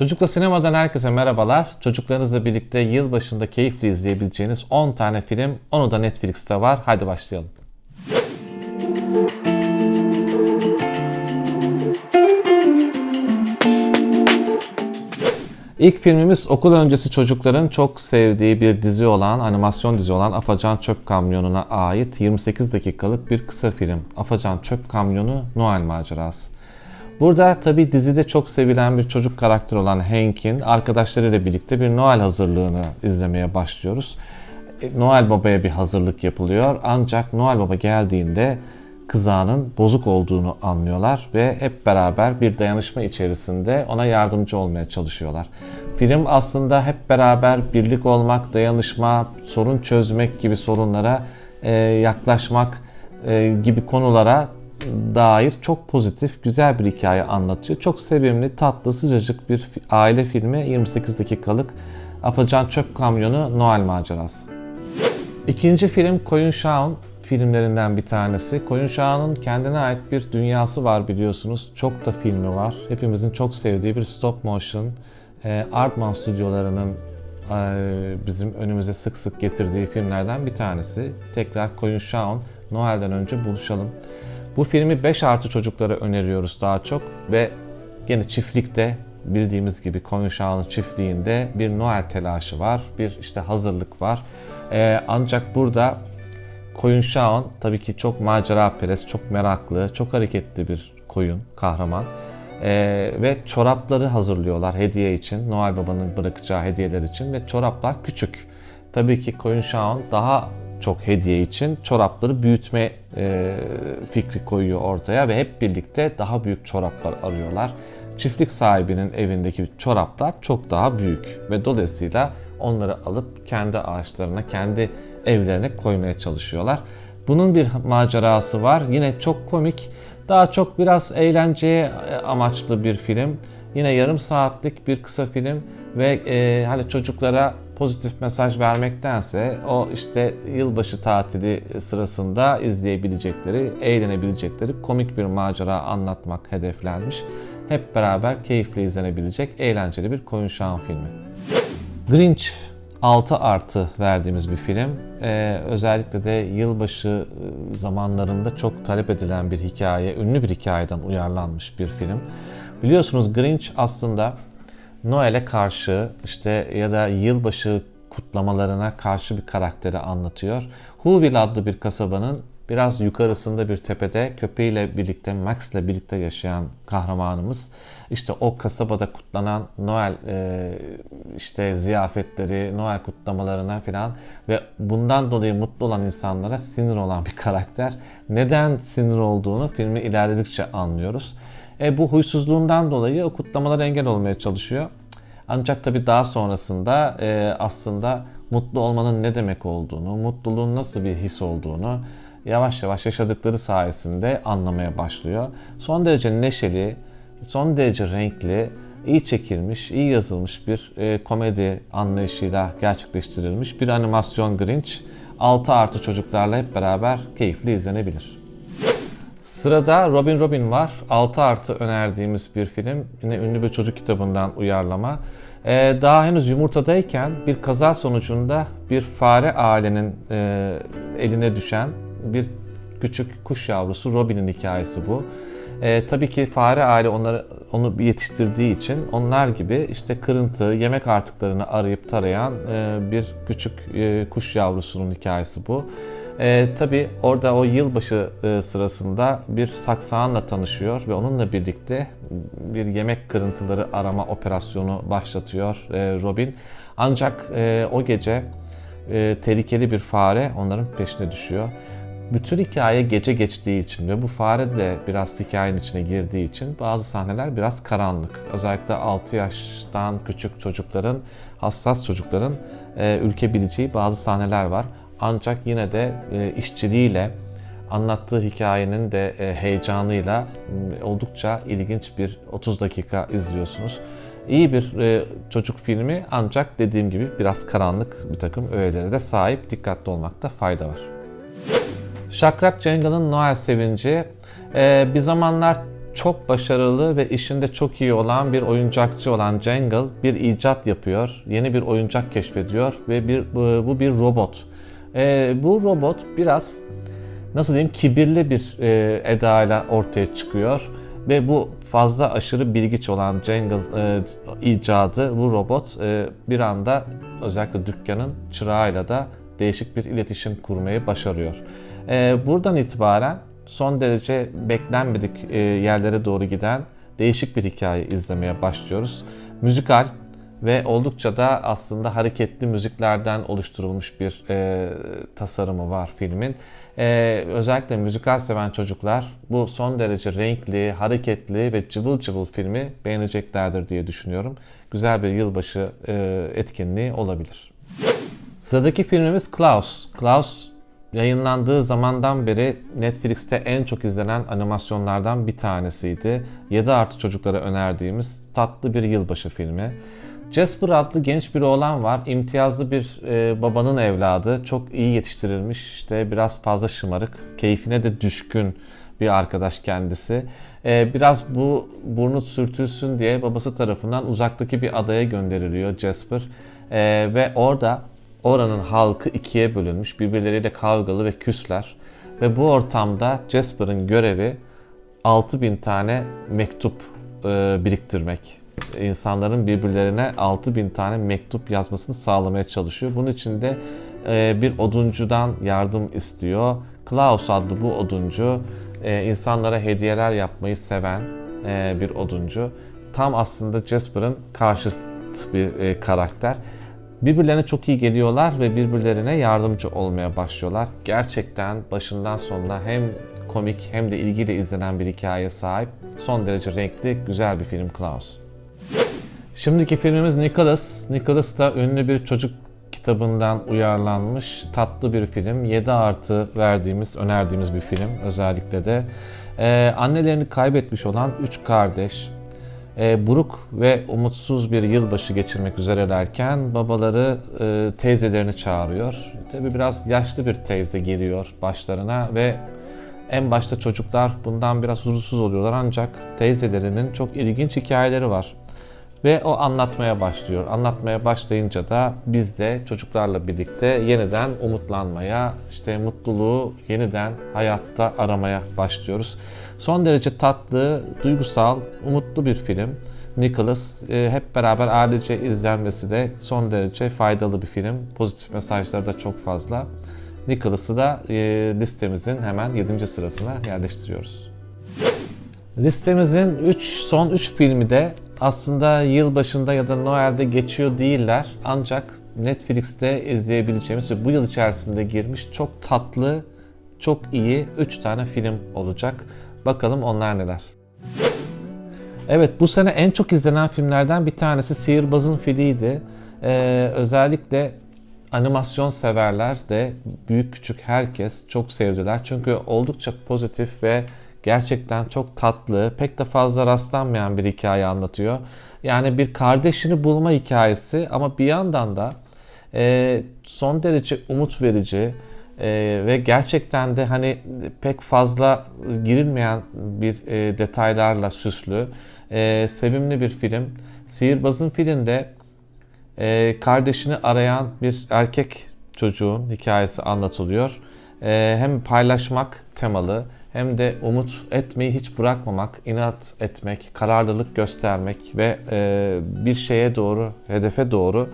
Çocukla Sinema'dan herkese merhabalar. Çocuklarınızla birlikte yılbaşında keyifli izleyebileceğiniz 10 tane film, onu da Netflix'te var. Hadi başlayalım. İlk filmimiz okul öncesi çocukların çok sevdiği bir dizi olan, animasyon dizi olan Afacan Çöp Kamyonu'na ait 28 dakikalık bir kısa film. Afacan Çöp Kamyonu Noel Macerası. Burada tabi dizide çok sevilen bir çocuk karakter olan Hank'in arkadaşlarıyla birlikte bir Noel hazırlığını izlemeye başlıyoruz. E, Noel Baba'ya bir hazırlık yapılıyor ancak Noel Baba geldiğinde kızağının bozuk olduğunu anlıyorlar ve hep beraber bir dayanışma içerisinde ona yardımcı olmaya çalışıyorlar. Film aslında hep beraber birlik olmak, dayanışma, sorun çözmek gibi sorunlara e, yaklaşmak e, gibi konulara dair çok pozitif, güzel bir hikaye anlatıyor. Çok sevimli, tatlı, sıcacık bir aile filmi 28 dakikalık Afacan Çöp Kamyonu Noel Macerası. İkinci film Koyun Şah'ın filmlerinden bir tanesi. Koyun Şah'ın kendine ait bir dünyası var biliyorsunuz. Çok da filmi var. Hepimizin çok sevdiği bir stop motion. E, Artman stüdyolarının e, bizim önümüze sık sık getirdiği filmlerden bir tanesi. Tekrar Koyun Şah'ın Noel'den önce buluşalım. Bu filmi 5 artı çocuklara öneriyoruz daha çok ve gene çiftlikte bildiğimiz gibi Konuşağı'nın çiftliğinde bir Noel telaşı var, bir işte hazırlık var. Ee, ancak burada Koyun Şaon tabii ki çok macera perest, çok meraklı, çok hareketli bir koyun, kahraman. Ee, ve çorapları hazırlıyorlar hediye için, Noel Baba'nın bırakacağı hediyeler için ve çoraplar küçük. Tabii ki Koyun Şaon daha çok hediye için çorapları büyütme e, fikri koyuyor ortaya ve hep birlikte daha büyük çoraplar arıyorlar. Çiftlik sahibinin evindeki çoraplar çok daha büyük ve dolayısıyla onları alıp kendi ağaçlarına, kendi evlerine koymaya çalışıyorlar. Bunun bir macerası var. Yine çok komik, daha çok biraz eğlenceye amaçlı bir film. Yine yarım saatlik bir kısa film ve e, hani çocuklara pozitif mesaj vermektense o işte yılbaşı tatili sırasında izleyebilecekleri, eğlenebilecekleri komik bir macera anlatmak hedeflenmiş. Hep beraber keyifli izlenebilecek eğlenceli bir koyun şahan filmi. Grinch 6 artı verdiğimiz bir film. Ee, özellikle de yılbaşı zamanlarında çok talep edilen bir hikaye, ünlü bir hikayeden uyarlanmış bir film. Biliyorsunuz Grinch aslında Noel'e karşı işte ya da yılbaşı kutlamalarına karşı bir karakteri anlatıyor. Whoville adlı bir kasabanın biraz yukarısında bir tepede köpeğiyle birlikte, Max'le birlikte yaşayan kahramanımız işte o kasabada kutlanan Noel e, işte ziyafetleri, Noel kutlamalarına filan ve bundan dolayı mutlu olan insanlara sinir olan bir karakter. Neden sinir olduğunu filmi ilerledikçe anlıyoruz. E, bu huysuzluğundan dolayı o kutlamalara engel olmaya çalışıyor. Ancak tabii daha sonrasında e, aslında mutlu olmanın ne demek olduğunu, mutluluğun nasıl bir his olduğunu yavaş yavaş yaşadıkları sayesinde anlamaya başlıyor. Son derece neşeli, son derece renkli, iyi çekilmiş, iyi yazılmış bir e, komedi anlayışıyla gerçekleştirilmiş bir animasyon Grinch 6 artı çocuklarla hep beraber keyifli izlenebilir. Sırada Robin Robin var. 6 artı önerdiğimiz bir film. Yine ünlü bir çocuk kitabından uyarlama. Ee, daha henüz yumurtadayken bir kaza sonucunda bir fare ailenin e, eline düşen bir küçük kuş yavrusu Robin'in hikayesi bu. E, tabii ki fare aile onları onu yetiştirdiği için onlar gibi işte kırıntı, yemek artıklarını arayıp tarayan e, bir küçük e, kuş yavrusunun hikayesi bu. E, tabii orada o yılbaşı e, sırasında bir saksağanla tanışıyor ve onunla birlikte bir yemek kırıntıları arama operasyonu başlatıyor e, Robin. Ancak e, o gece e, tehlikeli bir fare onların peşine düşüyor. Bütün hikaye gece geçtiği için ve bu fare de biraz hikayenin içine girdiği için bazı sahneler biraz karanlık. Özellikle 6 yaştan küçük çocukların, hassas çocukların e, ülkebileceği bazı sahneler var. Ancak yine de e, işçiliğiyle, anlattığı hikayenin de e, heyecanıyla e, oldukça ilginç bir 30 dakika izliyorsunuz. İyi bir e, çocuk filmi ancak dediğim gibi biraz karanlık bir takım öğelere de sahip. Dikkatli olmakta fayda var. Şakrak Cengal'ın Noel Sevinci. Ee, bir zamanlar çok başarılı ve işinde çok iyi olan bir oyuncakçı olan Jangle bir icat yapıyor. Yeni bir oyuncak keşfediyor ve bir bu, bu bir robot. Ee, bu robot biraz nasıl diyeyim kibirli bir e, edayla ortaya çıkıyor ve bu fazla aşırı bilgiç olan Jangle e, icadı bu robot e, bir anda özellikle dükkanın çırağıyla da değişik bir iletişim kurmayı başarıyor. E, buradan itibaren son derece beklenmedik e, yerlere doğru giden değişik bir hikaye izlemeye başlıyoruz. Müzikal ve oldukça da aslında hareketli müziklerden oluşturulmuş bir e, tasarımı var filmin. E, özellikle müzikal seven çocuklar bu son derece renkli, hareketli ve cıvıl cıvıl filmi beğeneceklerdir diye düşünüyorum. Güzel bir yılbaşı e, etkinliği olabilir. Sıradaki filmimiz Klaus. Klaus yayınlandığı zamandan beri Netflix'te en çok izlenen animasyonlardan bir tanesiydi. 7 artı çocuklara önerdiğimiz tatlı bir yılbaşı filmi. Jasper adlı genç bir oğlan var. İmtiyazlı bir e, babanın evladı. Çok iyi yetiştirilmiş. İşte biraz fazla şımarık. Keyfine de düşkün bir arkadaş kendisi. E, biraz bu burnu sürtülsün diye babası tarafından uzaktaki bir adaya gönderiliyor Jasper. E, ve orada oranın halkı ikiye bölünmüş. Birbirleriyle kavgalı ve küsler. Ve bu ortamda Jasper'ın görevi 6000 tane mektup e, biriktirmek insanların birbirlerine 6000 tane mektup yazmasını sağlamaya çalışıyor. Bunun için de e, bir oduncudan yardım istiyor. Klaus adlı bu oduncu e, insanlara hediyeler yapmayı seven e, bir oduncu. Tam aslında Jasper'ın karşıt bir karakter. Birbirlerine çok iyi geliyorlar ve birbirlerine yardımcı olmaya başlıyorlar. Gerçekten başından sonuna hem komik hem de ilgiyle izlenen bir hikaye sahip. Son derece renkli, güzel bir film Klaus. Şimdiki filmimiz Nicholas. Nicholas da ünlü bir çocuk kitabından uyarlanmış tatlı bir film. 7 artı verdiğimiz, önerdiğimiz bir film özellikle de. Ee, annelerini kaybetmiş olan 3 kardeş, e, buruk ve umutsuz bir yılbaşı geçirmek üzerelerken babaları e, teyzelerini çağırıyor. Tabi biraz yaşlı bir teyze geliyor başlarına ve en başta çocuklar bundan biraz huzursuz oluyorlar ancak teyzelerinin çok ilginç hikayeleri var. Ve o anlatmaya başlıyor. Anlatmaya başlayınca da biz de çocuklarla birlikte yeniden umutlanmaya, işte mutluluğu yeniden hayatta aramaya başlıyoruz. Son derece tatlı, duygusal, umutlu bir film. Nicholas e, hep beraber ailece izlenmesi de son derece faydalı bir film. Pozitif mesajları da çok fazla. Nicholas'ı da e, listemizin hemen 7. sırasına yerleştiriyoruz. Listemizin 3 son 3 filmi de aslında yılbaşında ya da Noel'de geçiyor değiller. Ancak Netflix'te izleyebileceğimiz ve bu yıl içerisinde girmiş çok tatlı, çok iyi 3 tane film olacak. Bakalım onlar neler. Evet bu sene en çok izlenen filmlerden bir tanesi Sihirbazın Fili'ydi. Ee, özellikle animasyon severler de büyük küçük herkes çok sevdiler. Çünkü oldukça pozitif ve gerçekten çok tatlı, pek de fazla rastlanmayan bir hikaye anlatıyor. Yani bir kardeşini bulma hikayesi ama bir yandan da e, son derece umut verici e, ve gerçekten de hani pek fazla girilmeyen bir e, detaylarla süslü, e, sevimli bir film. Sihirbazın filminde e, kardeşini arayan bir erkek çocuğun hikayesi anlatılıyor. E, hem paylaşmak temalı hem de umut etmeyi hiç bırakmamak, inat etmek, kararlılık göstermek ve e, bir şeye doğru, hedefe doğru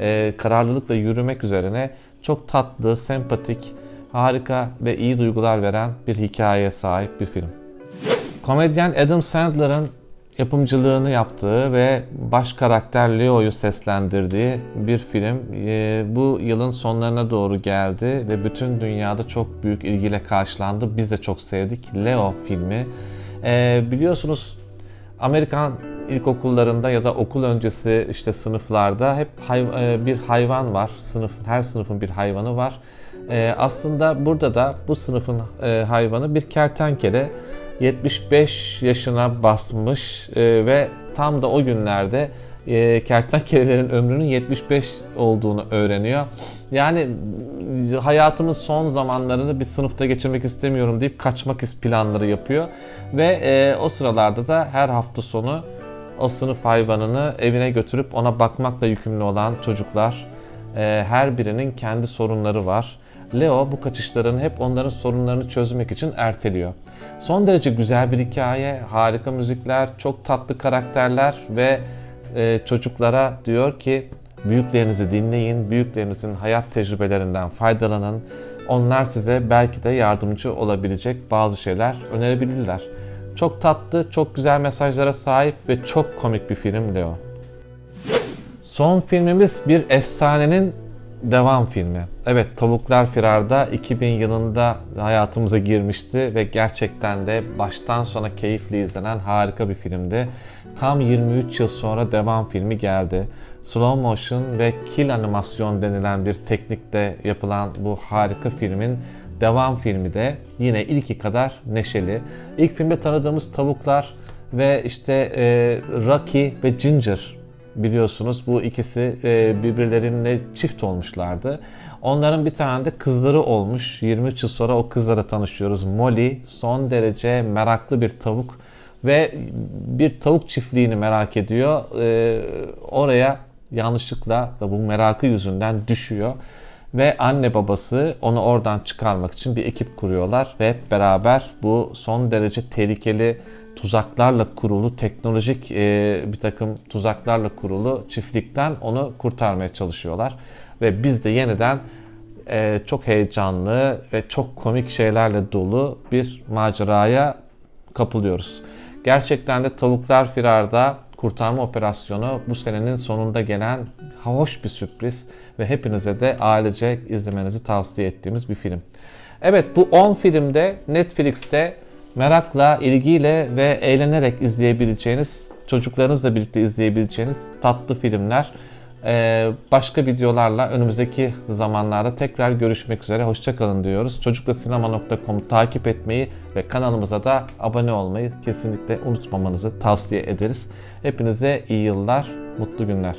e, kararlılıkla yürümek üzerine çok tatlı, sempatik, harika ve iyi duygular veren bir hikayeye sahip bir film. Komedyen Adam Sandler'ın yapımcılığını yaptığı ve baş karakter Leo'yu seslendirdiği bir film e, bu yılın sonlarına doğru geldi ve bütün dünyada çok büyük ilgiyle karşılandı. Biz de çok sevdik. Leo filmi. E, biliyorsunuz Amerikan ilkokullarında ya da okul öncesi işte sınıflarda hep e, bir hayvan var. Sınıf her sınıfın bir hayvanı var. Aslında burada da bu sınıfın hayvanı bir kertenkele. 75 yaşına basmış e, ve tam da o günlerde e, kertenkelelerin ömrünün 75 olduğunu öğreniyor. Yani hayatımın son zamanlarını bir sınıfta geçirmek istemiyorum deyip kaçmak planları yapıyor. Ve e, o sıralarda da her hafta sonu o sınıf hayvanını evine götürüp ona bakmakla yükümlü olan çocuklar, her birinin kendi sorunları var. Leo bu kaçışlarını hep onların sorunlarını çözmek için erteliyor. Son derece güzel bir hikaye, harika müzikler, çok tatlı karakterler ve e, çocuklara diyor ki büyüklerinizi dinleyin, büyüklerinizin hayat tecrübelerinden faydalanın. Onlar size belki de yardımcı olabilecek bazı şeyler önerebilirler. Çok tatlı, çok güzel mesajlara sahip ve çok komik bir film Leo. Son filmimiz bir efsanenin devam filmi. Evet Tavuklar Firar'da 2000 yılında hayatımıza girmişti ve gerçekten de baştan sona keyifli izlenen harika bir filmdi. Tam 23 yıl sonra devam filmi geldi. Slow motion ve kill animasyon denilen bir teknikte yapılan bu harika filmin devam filmi de yine ilki kadar neşeli. İlk filmde tanıdığımız tavuklar ve işte e, Rocky ve Ginger biliyorsunuz bu ikisi e, birbirleriyle çift olmuşlardı. Onların bir tane de kızları olmuş. 23 yıl sonra o kızlara tanışıyoruz. Molly son derece meraklı bir tavuk ve bir tavuk çiftliğini merak ediyor. E, oraya yanlışlıkla ve bu merakı yüzünden düşüyor. Ve anne babası onu oradan çıkarmak için bir ekip kuruyorlar ve hep beraber bu son derece tehlikeli tuzaklarla kurulu, teknolojik e, bir takım tuzaklarla kurulu çiftlikten onu kurtarmaya çalışıyorlar. Ve biz de yeniden e, çok heyecanlı ve çok komik şeylerle dolu bir maceraya kapılıyoruz. Gerçekten de Tavuklar Firar'da kurtarma operasyonu bu senenin sonunda gelen hoş bir sürpriz ve hepinize de ailece izlemenizi tavsiye ettiğimiz bir film. Evet bu 10 filmde Netflix'te merakla, ilgiyle ve eğlenerek izleyebileceğiniz, çocuklarınızla birlikte izleyebileceğiniz tatlı filmler. Ee, başka videolarla önümüzdeki zamanlarda tekrar görüşmek üzere. Hoşçakalın diyoruz. Çocuklasinema.com'u takip etmeyi ve kanalımıza da abone olmayı kesinlikle unutmamanızı tavsiye ederiz. Hepinize iyi yıllar, mutlu günler.